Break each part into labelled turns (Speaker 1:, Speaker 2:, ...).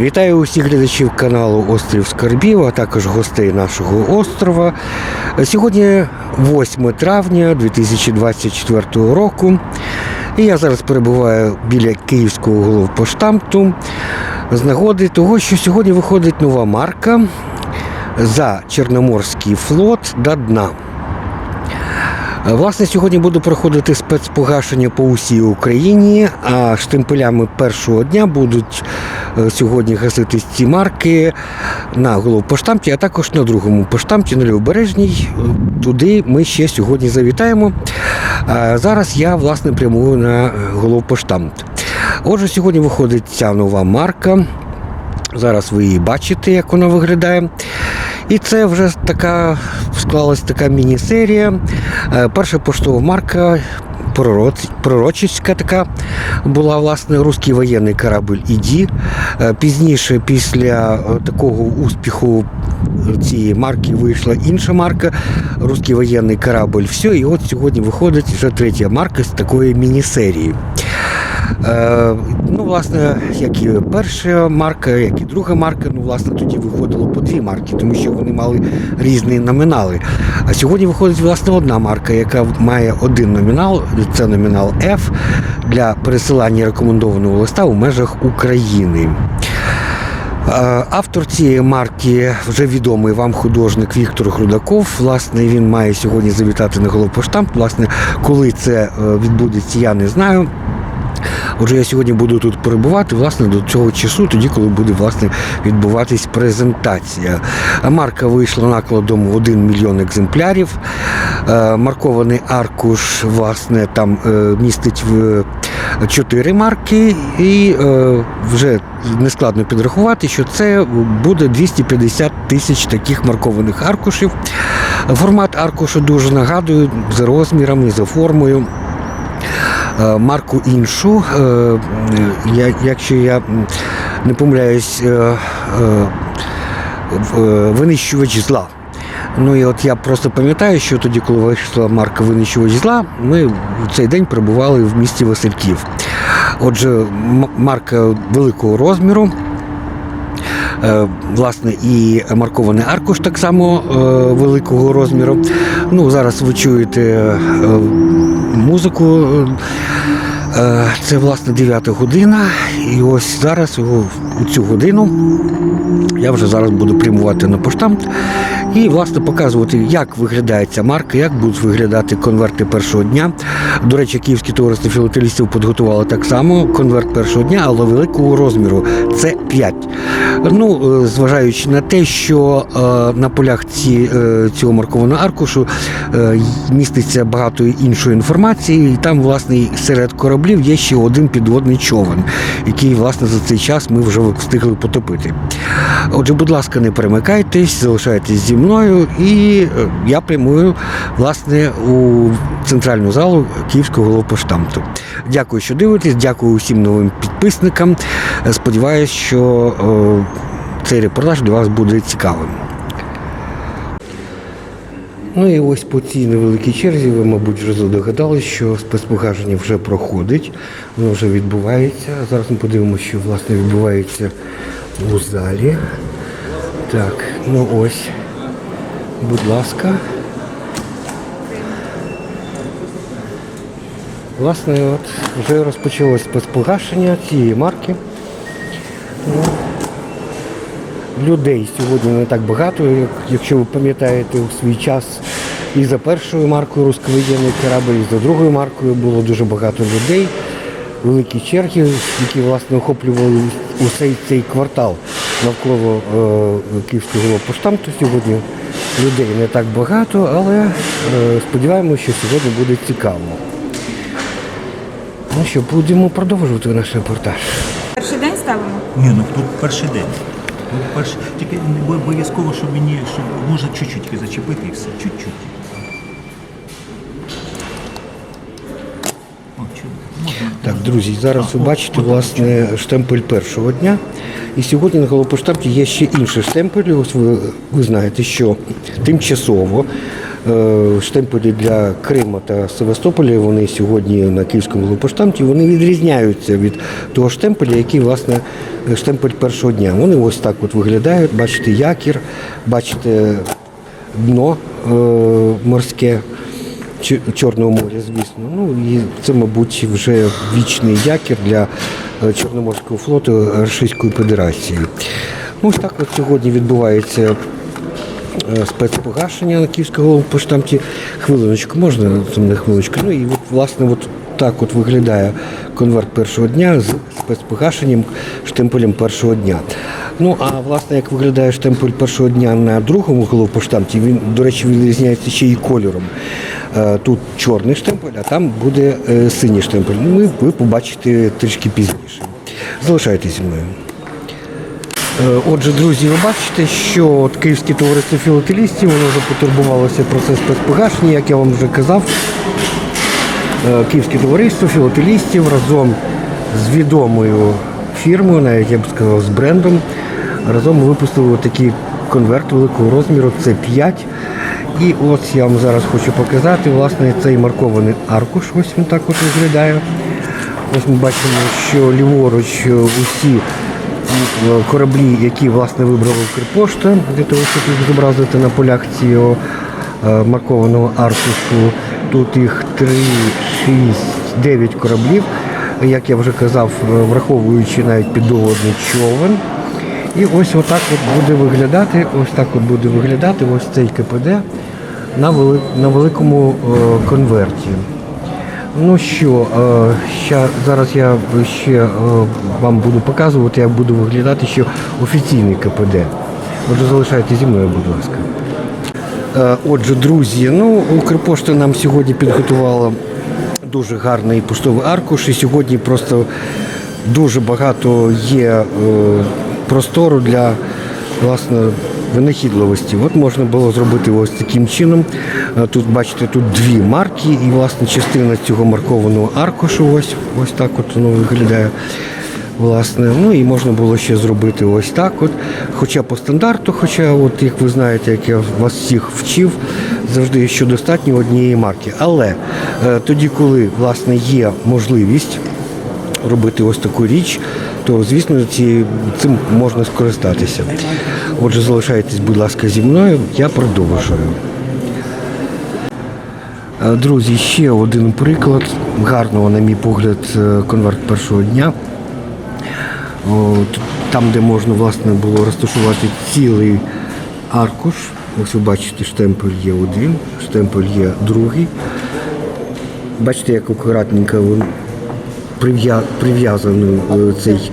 Speaker 1: Вітаю усіх глядачів каналу Острів Скарбів, а також гостей нашого острова. Сьогодні 8 травня 2024 року. І я зараз перебуваю біля Київського головпоштамту з нагоди того, що сьогодні виходить нова марка за Чорноморський флот до дна. Власне, сьогодні буду проходити спецпогашення по усій Україні, а штемпелями першого дня будуть е, сьогодні гасити ці марки на головпоштамті, а також на другому поштамті на Лівобережній. Е, Туди ми ще сьогодні завітаємо. А зараз я власне прямую на е, головпоштамт. Отже, сьогодні виходить ця нова марка. Зараз ви її бачите, як вона виглядає. І це вже така склалась така міні-серія. Е, Перша поштова марка. Пророчиська така була власне русський воєнний корабль «Іді». Е, Пізніше, після е, такого успіху цієї марки, вийшла інша марка Русський воєнний корабль. Все, і от сьогодні виходить вже третя марка з такої міні-серії. Е, ну, власне, як і перша марка, як і друга марка, ну, власне, тоді виходило по дві марки, тому що вони мали різні номінали. А сьогодні виходить власне одна марка, яка має один номінал, це номінал F для пересилання рекомендованого листа у межах України. Е, Автор цієї марки вже відомий вам художник Віктор Грудаков. Власне, він має сьогодні завітати на головпоштамт. Власне, коли це е, відбудеться, я не знаю. Отже, я сьогодні буду тут перебувати власне до цього часу, тоді, коли буде власне відбуватись презентація. Марка вийшла накладом в 1 мільйон екземплярів. Е, Маркований аркуш, власне, там е, містить в 4 марки, і е, вже нескладно підрахувати, що це буде 250 тисяч таких маркованих аркушів. Формат аркушу дуже нагадую за розмірами, за формою. Е, марку іншу, е, якщо я не помиляюсь, е, винищувач зла. Ну і от я просто пам'ятаю, що тоді, коли вийшла марка винищувач зла, ми в цей день перебували в місті Васильків. Отже, марка великого розміру. Е, Власне, і маркований аркуш так само е, великого розміру. Ну, зараз ви чуєте е, музику. Це власне 9 година. І ось зараз у цю годину я вже зараз буду прямувати на поштамт і власне показувати, як виглядає ця марка, як будуть виглядати конверти першого дня. До речі, Київське товариство філателістів підготувало так само конверт першого дня, але великого розміру це 5. Ну, е, зважаючи на те, що е, на полях ці, е, цього маркованого аркушу міститься багато іншої інформації, і там, власне, серед кораблів є ще один підводний човен, який, власне, за цей час ми вже встигли потопити. Отже, будь ласка, не перемикайтесь, залишайтесь зі і е, я прямую власне у центральну залу Київського головпоштамту. Дякую, що дивитесь, дякую усім новим підписникам. Сподіваюсь, що е, цей репортаж для вас буде цікавим. Ну і ось по цій невеликій черзі ви, мабуть, вже здогадались, що спецпогаження вже проходить, воно вже відбувається. Зараз ми подивимося, що власне відбувається у залі. Так, ну ось, будь ласка. Власне, от вже розпочалось спецпогашення цієї марки. Ну, людей сьогодні не так багато, як, якщо ви пам'ятаєте у свій час і за першою маркою «Руськовоєнний корабль», і за другою маркою було дуже багато людей, великі черги, які власне охоплювали усей цей квартал навколо е, Київського поштамту. Сьогодні людей не так багато, але е, сподіваємося, що сьогодні буде цікаво. Ну що, будемо продовжувати наш репортаж.
Speaker 2: Перший день ставимо?
Speaker 3: Ні, ну тут перший день. Тут перший. Тільки обов'язково, щоб мені, щоб може чуть-чуть зачепити і все. Чуть-чуть. О, чудо. Можна.
Speaker 1: Так, друзі, зараз ви бачите власне штемпель першого дня. І сьогодні на головпоштамті є ще інший штемпель. Ось ви, ви знаєте, що тимчасово Е, Штемпелі для Крима та Севастополя вони сьогодні на київському глупоштамті вони відрізняються від того штемпеля, який власне штемпель першого дня. Вони ось так от виглядають. Бачите якір, бачите дно е, морське. Чо- Чорного моря, звісно. Ну і це, мабуть, вже вічний якір для е, Чорноморського флоту Російської Федерації. Ну, так от сьогодні відбувається е, спецпогашення на Київському поштамті. Хвилиночку, можна там на хвилиночку? Ну і от, власне, от так от виглядає конверт першого дня з спецпогашенням штемпелем першого дня. Ну а власне, як виглядає штемпель першого дня на другому головпоштамті, він, до речі, відрізняється ще й кольором. Е, Тут чорний штемпель, а там буде е, синій штемпель. Ну, ви, побачите трішки пізніше. Залишайтеся зі мною. Е, Отже, друзі, ви бачите, що от Київське товариство філателістів воно вже потурбувалося про це спецпогашення, як я вам вже казав. Київське товариство філателістів разом з відомою фірмою, навіть я б сказав, з брендом, разом ми випустили такий конверт великого розміру, це 5. І ось я вам зараз хочу показати власне цей маркований аркуш. Ось він так от виглядає. Ось ми бачимо, що ліворуч усі кораблі, які власне вибрала Укрпошта, для того, щоб їх зобразити на полях цього е, маркованого аркушу. Тут їх 3, 6, 9 кораблів. Як я вже казав, е, враховуючи навіть підводний човен. І ось отак от буде виглядати, ось так от буде виглядати ось цей КПД на, вели, на великому е, конверті. Ну що, е, ща, зараз я ще е, вам буду показувати, як буде виглядати ще офіційний КПД. Отже, залишайте зі мною, будь ласка. Е, Отже, друзі, ну Укрпошта нам сьогодні підготувала дуже гарний поштовий аркуш, і сьогодні просто дуже багато є простору для власне винахідливості. От можна було зробити ось таким чином. Е, Тут бачите, тут дві марки, і власне частина цього маркованого аркушу, ось ось так от воно виглядає. Власне, ну і можна було ще зробити ось так. От. Хоча по стандарту, хоча, от, як ви знаєте, як я вас всіх вчив, завжди що достатньо однієї марки. Але е, тоді, коли власне є можливість робити ось таку річ, то звісно ці, цим можна скористатися. Отже, залишайтесь, будь ласка, зі мною, я продовжую. Е, Друзі, ще один приклад гарного, на мій погляд, е, конверт першого дня. От, там, де можна власне було розташувати цілий аркуш. Ось ви бачите, штемпель є один, штемпель є другий. Бачите, як акуратненько прив'язаний е, цей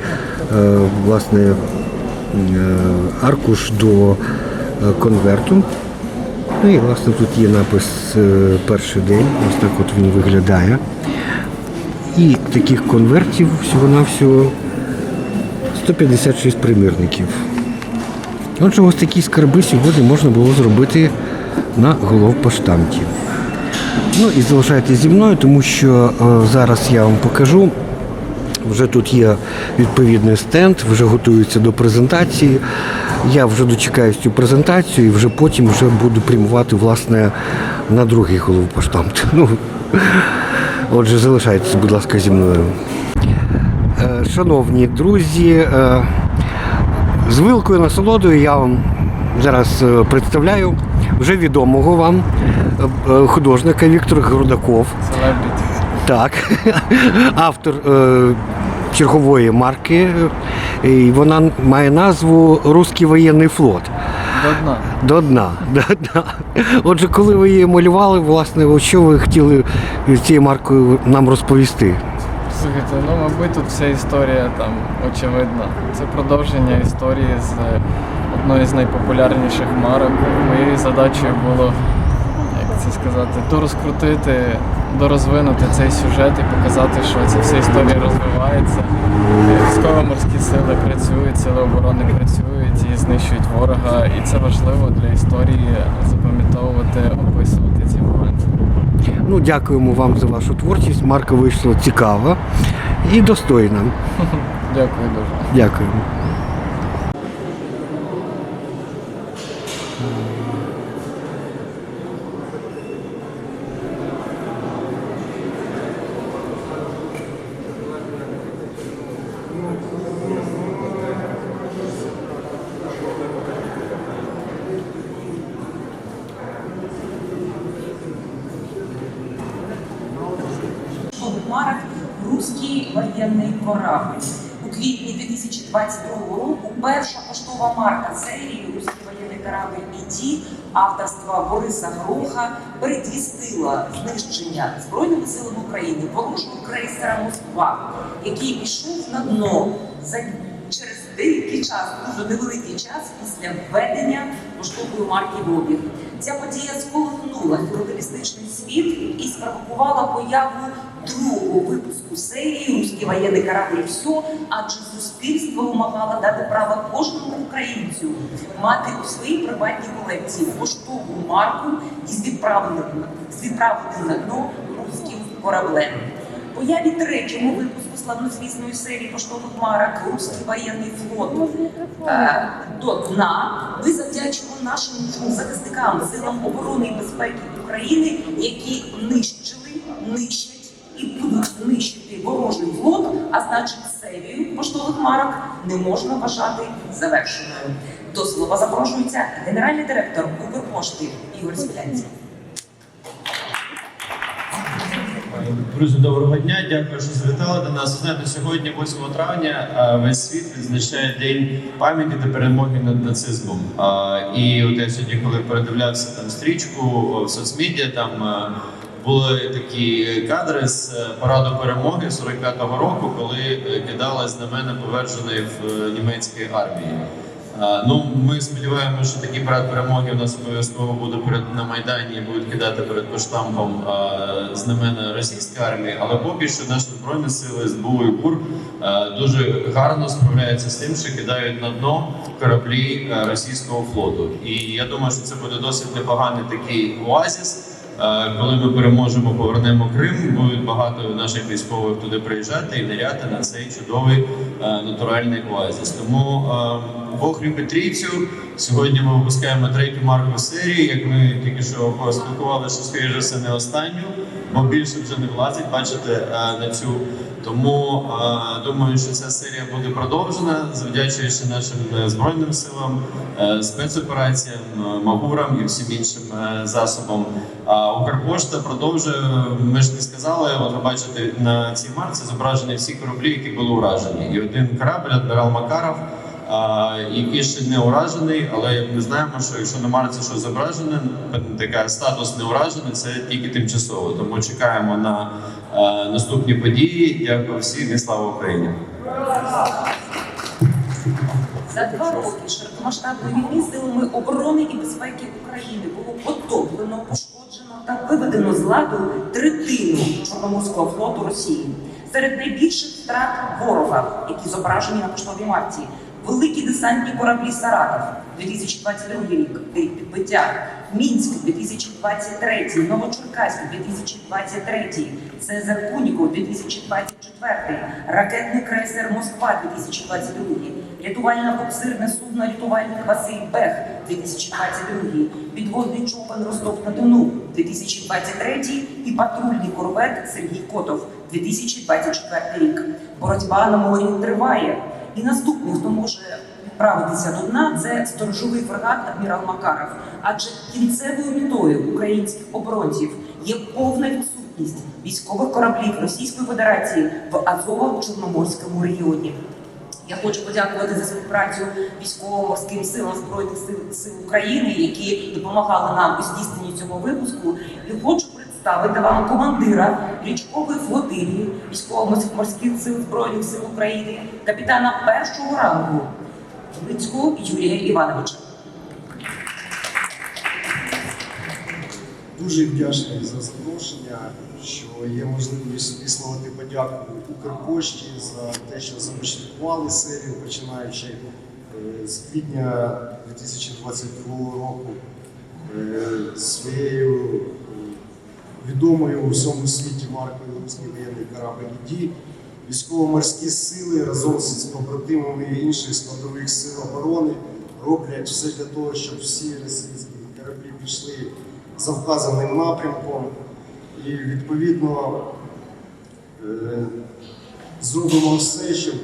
Speaker 1: е, власне е, аркуш до конверту. Ну і власне тут є напис перший день, ось так от він виглядає. І таких конвертів всього-навсього 156 примірників. Отже, ось такі скарби сьогодні можна було зробити на головпоштамті. Ну і залишайтесь зі мною, тому що е, зараз я вам покажу. Вже тут є відповідний стенд, вже готуються до презентації. Я вже дочекаюсь цю презентацію і вже потім вже буду прямувати власне на другий головпоштамт. Ну, отже, залишайтесь, будь ласка, зі мною. Е, Шановні друзі, е, з вилкою насолодою я вам зараз представляю вже відомого вам е, е, художника Віктор Грудаков. Так, автор е, чергової марки. І вона має назву Руський воєнний флот.
Speaker 2: До дна.
Speaker 1: До дна. До дна. Отже, коли ви її малювали, власне, що ви хотіли цією маркою нам розповісти?
Speaker 2: Слухайте, ну мабуть, тут вся історія там очевидна. Це продовження історії з е, одної з найпопулярніших марок. Моєю задачею було, як це сказати, дорозкрутити, дорозвинути цей сюжет і показати, що ця вся історія розвивається. Військово-морські сили працюють, сили оборони працюють і знищують ворога. І це важливо для історії запам'ятовувати, описувати.
Speaker 1: Ну, дякуємо вам за вашу творчість. Марка вийшла цікава і достойна.
Speaker 2: Дякую дуже.
Speaker 1: Дякуємо.
Speaker 4: Русський воєнний корабль. У квітні 2022 року перша поштова марка серії Руський воєнний корабль «Іді» авторства Бориса Гроха передвістила знищення Збройними силами України ворожого крейсера Москва, який пішов на дно за через деякий час, дуже невеликий час після введення поштової марки в обіг. Ця подія сколихнула філателістичний світ і спровокувала появу другого випуску серії «Русські воєнний корабль все, адже суспільство вимагало дати право кожному українцю мати у своїй приватній колекції поштову марку із відправленим на дно руським кораблем. Появі третьому випуску славнозвісної серії поштових марок Руський воєнний флот е, до дна ми завдячуємо нашим захисникам силам оборони і безпеки України, які нищили, нищать і будуть нищити ворожий флот, а значить серію поштових марок не можна вважати завершеною. До слова запрошується генеральний директор Укрпошти Ігор Смілянський.
Speaker 5: Друзі, доброго дня. Дякую, що завітали до нас. Знаєте, сьогодні, 8 травня, весь світ відзначає день пам'яті та перемоги над нацизмом. І от я сьогодні, коли передивлявся там стрічку в соцмедіа, там були такі кадри з е, параду перемоги 45-го року, коли е, кидали знамена поверженої в е, німецькій армії. Ну, ми сподіваємося, що такий парад перемоги у нас обов'язково буде перед на майдані і будуть кидати перед поштампом знамена російської армії. Але поки що наші збройні сили СБУ і ГУР дуже гарно справляються з тим, що кидають на дно кораблі російського флоту. І я думаю, що це буде досить непоганий такий оазіс. Е, Коли ми переможемо, повернемо Крим, будуть багато наших військових туди приїжджати і ниряти на цей чудовий е, натуральний оазіс. Тому е, Бог любить трійцю. Сьогодні ми випускаємо третю марку серії. Як ми тільки що поспілкувалися, що скоріше все не останню, бо більше вже не влазить, бачите, е, на цю. Тому е, думаю, що ця серія буде продовжена, завдячуючи нашим е, збройним силам, спецопераціям, магурам і всім іншим засобам. А Укрпошта продовжує. Ми ж не сказали. От ви бачите на цій марці зображені всі кораблі, які були уражені. І один корабль адмірал Макаров. Який ще не уражений, але ми знаємо, що якщо на марці щось зображене, така статус не уражений, це тільки тимчасово. Тому чекаємо на наступні події. Дякую всім і слава Україні.
Speaker 4: За два роки широкомасштабної війни силами оборони і безпеки України було потоплено, пошкоджено та виведено з ладу третину Чорноморського флоту Росії. Серед найбільших втрат ворога, які зображені на поштовій марці, великі десантні кораблі Саратов 2022 рік, підбиття, Мінськ 2023, Новочеркаськ 2023, Цезар Куніков 2024, ракетний крейсер Москва 2022, рятувально-буксирне судно рятувальник Василь Бех 2022, підводний човен Ростов на Дону 2023 і патрульний корвет Сергій Котов 2024 рік. Боротьба на морі триває. І наступний, хто може відправитися до дна, це сторожовий фрегат адмірал Макаров. Адже кінцевою метою українських оборонців є повна відсутність військових кораблів Російської Федерації в Азово-Чорноморському регіоні. Я хочу подякувати за співпрацю військово-морським силам збройних сил України, які допомагали нам у здійсненні цього випуску. І хочу представити вам командира річкової флотилії військово-морських сил збройних сил України, капітана першого рангу Грицького Юрія Івановича.
Speaker 6: Дуже вдячний за запрошення, що є можливість висловити подяку Укрпошті за те, що започаткували серію, починаючи е, з квітня 2022 року е, своєю е, відомою у всьому світі маркою Руський воєнний корабль «Іді». Військово-морські сили разом з побратимами інших складових сил оборони роблять все для того, щоб всі російські кораблі пішли за вказаним напрямком. І відповідно е, зробимо все, щоб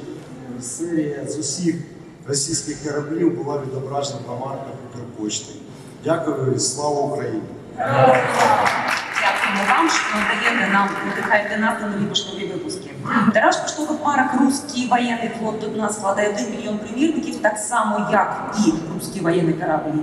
Speaker 6: серія з усіх російських кораблів була відображена на марках Укрпошти. Дякую і слава Україні!
Speaker 4: Дякуємо вам, що надаєте нам, надихаєте нас на нові поштові випуски. Тираж поштових марок «Русський воєнний флот» до нас складає 1 мільйон примірників, так само як і «Русський воєнний корабль.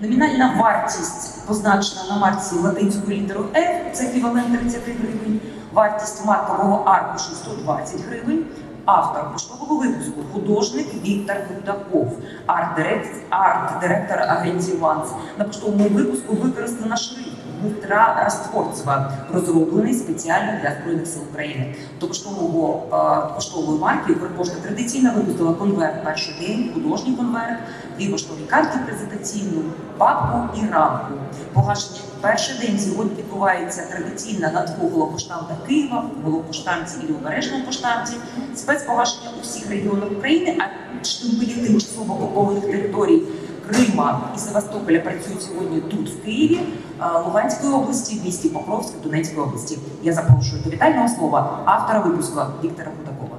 Speaker 4: Номінальна вартість позначена на марці латинською літерою F, це еквівалент 30 гривень. Вартість маркового аркушу 120 гривень. Автор поштового випуску художник Віктор Гудаков, арт-директ- арт-директор агенції «Ванс». На поштовому випуску використана шрифт Дмитра Растворцева, розроблений спеціально для Збройних сил України. До поштового е, поштової марки Укрпошта традиційно випустила конверт перший день, художній конверт, дві поштові картки презентаційну, папку і рамку. Погашення перший день сьогодні відбувається традиційно на двох головпоштамтах Києва, головпоштамті і Лівобережному поштамті. Спецпогашення у всіх регіонах України, а штемпелі тимчасово окупованих територій Крима і Севастополя працюють сьогодні тут, в Києві, е, Луганської області, в місті Покровськ, Донецької області. Я запрошую до вітального слова автора випуску Віктора Худакова.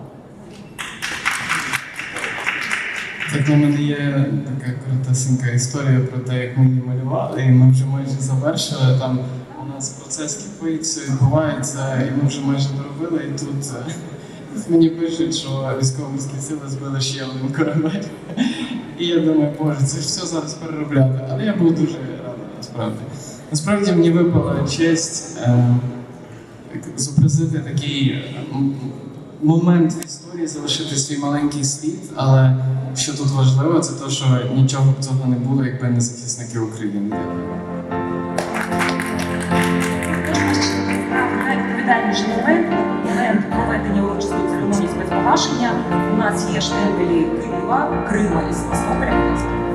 Speaker 2: Так, у мене є така коротесенька історія про те, як ми її малювали, і ми вже майже завершили. Там у нас процес кипить, відбувається, і ми вже майже доробили. І тут е, мені пишуть, що військово-морські сили збили ще один корабель. І я думаю, боже, це ж все зараз переробляти. Але я був дуже радий, насправді. Насправді мені випала честь е, зобразити такий момент в історії, залишити свій маленький слід, але що тут важливо, це те, що нічого б цього не було, якби не захисники України.
Speaker 4: Найвідповідальніший момент, проведення урочистої без погашення. У нас є штемпелі Києва, Крима і Севастополя.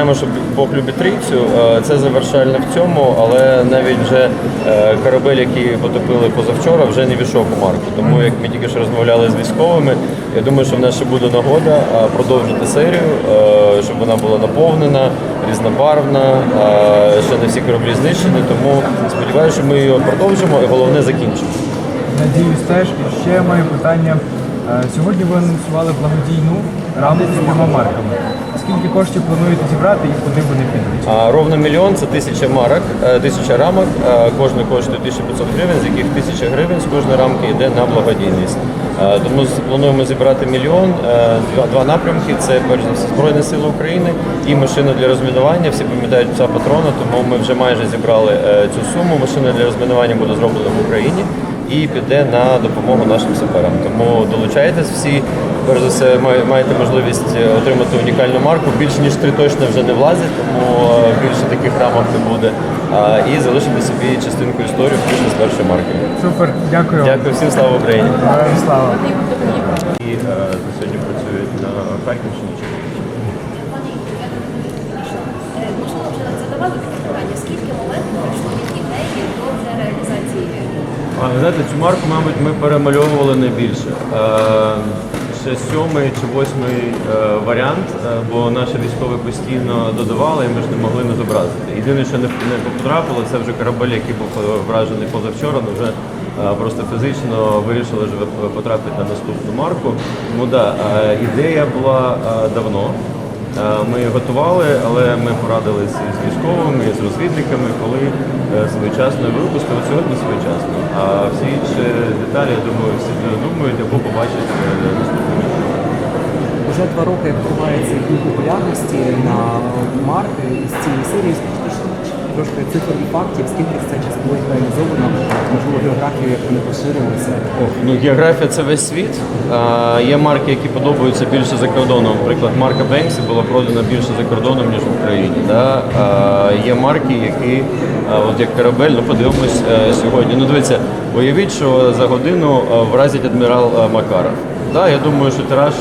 Speaker 5: Знаємо, що Бог любить трійцю. Е, Це завершальне в цьому, але навіть вже е, корабель, який потопили позавчора, вже не війшов у марку. Тому як ми тільки що розмовляли з військовими, я думаю, що в нас ще буде нагода е, продовжити серію, щоб вона була наповнена, різнобарвна. Ще не всі кораблі знищені, тому сподіваюся, що ми її продовжимо і головне закінчимо.
Speaker 7: Надіюсь, теж. І ще маю питання. Сьогодні ви анонсували благодійну рамку з двома марками. Скільки коштів плануєте зібрати і куди вони підуть?
Speaker 5: А ровно мільйон це тисяча марок, е, тисяча рамок. е, Кожна коштує 1500 гривень, з яких тисяча гривень з кожної рамки йде на благодійність. Е, Тому плануємо зібрати мільйон. Два, напрямки це перш за все Збройні Сили України і машина для розмінування. Всі пам'ятають пса патрона, тому ми вже майже зібрали цю суму. Машина для розмінування буде зроблена в Україні і піде на допомогу нашим саперам. Тому долучайтесь всі. Перш за все, маєте можливість е, отримати унікальну марку. Більше ніж три точно вже не влазять, тому е, більше таких рамок не буде. І залишити собі частинку історії, включно з першої марки.
Speaker 7: Супер, дякую.
Speaker 5: Дякую всім, слава Україні!
Speaker 7: Слава.
Speaker 5: І е, сьогодні працюють на Харківщині.
Speaker 8: Можливо, вже задавали таке питання, скільки моментів пройшло від ідеї до вже реалізації?
Speaker 5: А, ви знаєте, цю марку, мабуть, ми перемальовували найбільше. Ще сьомий чи восьмий е, варіант, е, бо наші військові постійно додавали, і ми ж не могли не зобразити. Єдине, що не, потрапило, це вже корабель, який був вражений позавчора, але вже е, просто фізично вирішили вже потрапити на наступну марку. Тому да, ідея була давно. Е, Ми готували, але ми порадилися з військовими, з розвідниками, коли е, своєчасно випустили. Сьогодні своєчасно. А всі інші деталі, я думаю, всі думають або побачать е, Вже
Speaker 9: Уже два роки тривається їх популярності на марки з цієї серії. Трошки цифр і фактів, скільки це час було реалізовано, можливо, географію, як вони поширилися.
Speaker 5: Ну, географія це весь світ. А, є марки, які подобаються більше за кордоном. Наприклад, марка Бенксі була продана більше за кордоном, ніж в Україні. Да? А, є марки, які, а, от як корабель, ну подивимось е, сьогодні. Ну дивіться, уявіть, що за годину е, вразить адмірал е, Макаров. Да, я думаю, що тираж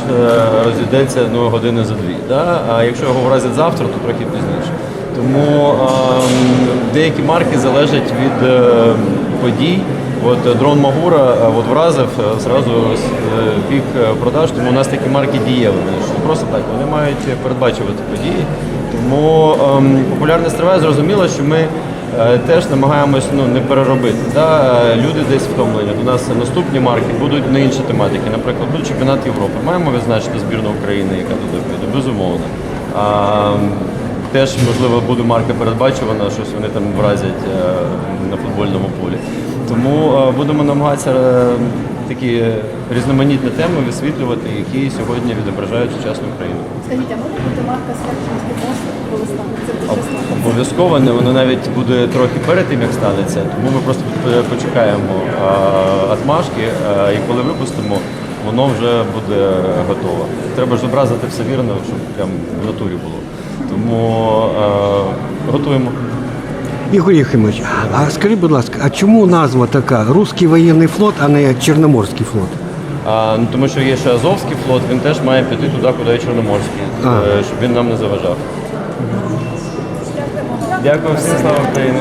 Speaker 5: розійдеться ну, години за дві. Да? А якщо його вразять завтра, то трохи пізніше. Тому ем, деякі марки залежать від е, подій. От е, дрон Магура е, от вразив зразу пік продаж, тому у нас такі марки дієві. Просто так, вони мають передбачувати події. Тому ем, популярність триває, зрозуміло, що ми е, теж намагаємось ну, не переробити. Да? Люди десь втомлені. У нас наступні марки будуть на інші тематики. Наприклад, буде чемпіонат Європи. Маємо відзначити збірну України, яка туди піде, безумовно. А, Теж, можливо, буде марка передбачувана, щось вони там вразять е, на футбольному полі. Тому е, будемо намагатися е, такі різноманітні теми висвітлювати, які сьогодні відображають сучасну Україну.
Speaker 8: Скажіть, а може бути марка з харчівським коли стане? Це дуже складно.
Speaker 5: Обов'язково воно навіть буде трохи перед тим, як станеться, тому ми просто почекаємо отмашки, і коли випустимо, воно вже буде готово. Треба ж зобразити все вірно, щоб прям в натурі було. Тому е, готуємо.
Speaker 1: Ігор Єхимович, а скажіть, будь ласка, а чому назва така Руський воєнний флот, а не Чорноморський флот?
Speaker 5: А, ну, тому що є ще Азовський флот, він теж має піти туди, куди і Чорноморський,
Speaker 1: А.
Speaker 5: е, щоб він нам не заважав. Дякую всім, слава Україні!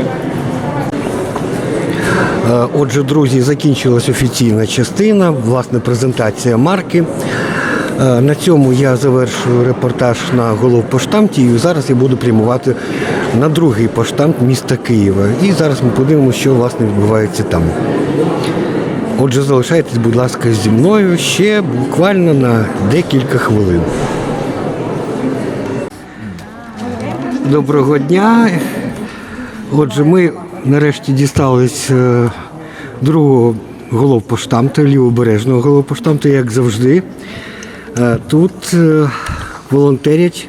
Speaker 1: Е, Отже, друзі, закінчилась офіційна частина, власне, презентація марки. Е, На цьому я завершую репортаж на головпоштамті і зараз я буду прямувати на другий поштамт міста Києва. І зараз ми подивимося, що власне відбувається там. Отже, залишайтесь, будь ласка, зі мною ще буквально на декілька хвилин. Доброго дня. Отже, ми нарешті дістались е, другого головпоштамту, лівобережного головпоштамту, як завжди. Е, Тут е, волонтерять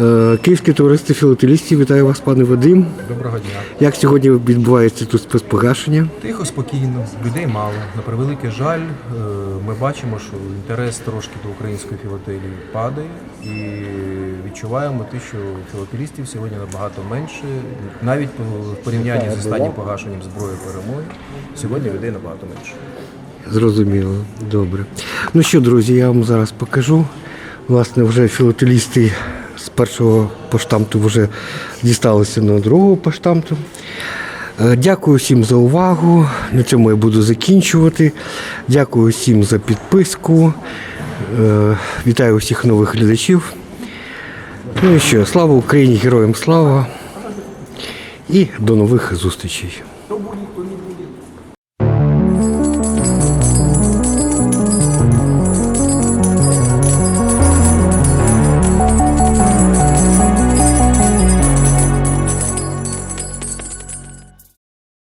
Speaker 1: е, київські туристи філателістів. Вітаю вас, пане Вадим.
Speaker 10: Доброго дня.
Speaker 1: Як сьогодні відбувається тут спецпогашення?
Speaker 10: Тихо, спокійно, людей мало. На превеликий жаль, ми бачимо, що інтерес трошки до української філателії падає, і відчуваємо те, що філателістів сьогодні набагато менше. Навіть в порівнянні з останнім погашенням зброї перемоги, сьогодні людей набагато менше.
Speaker 1: Зрозуміло, добре. Ну що, друзі, я вам зараз покажу. Власне, вже філателісти з першого поштамту вже дісталися на другого поштамту. Е, Дякую всім за увагу. На цьому я буду закінчувати. Дякую всім за підписку. Е, Вітаю усіх нових глядачів. Ну і що, слава Україні, героям слава. І до нових зустрічей.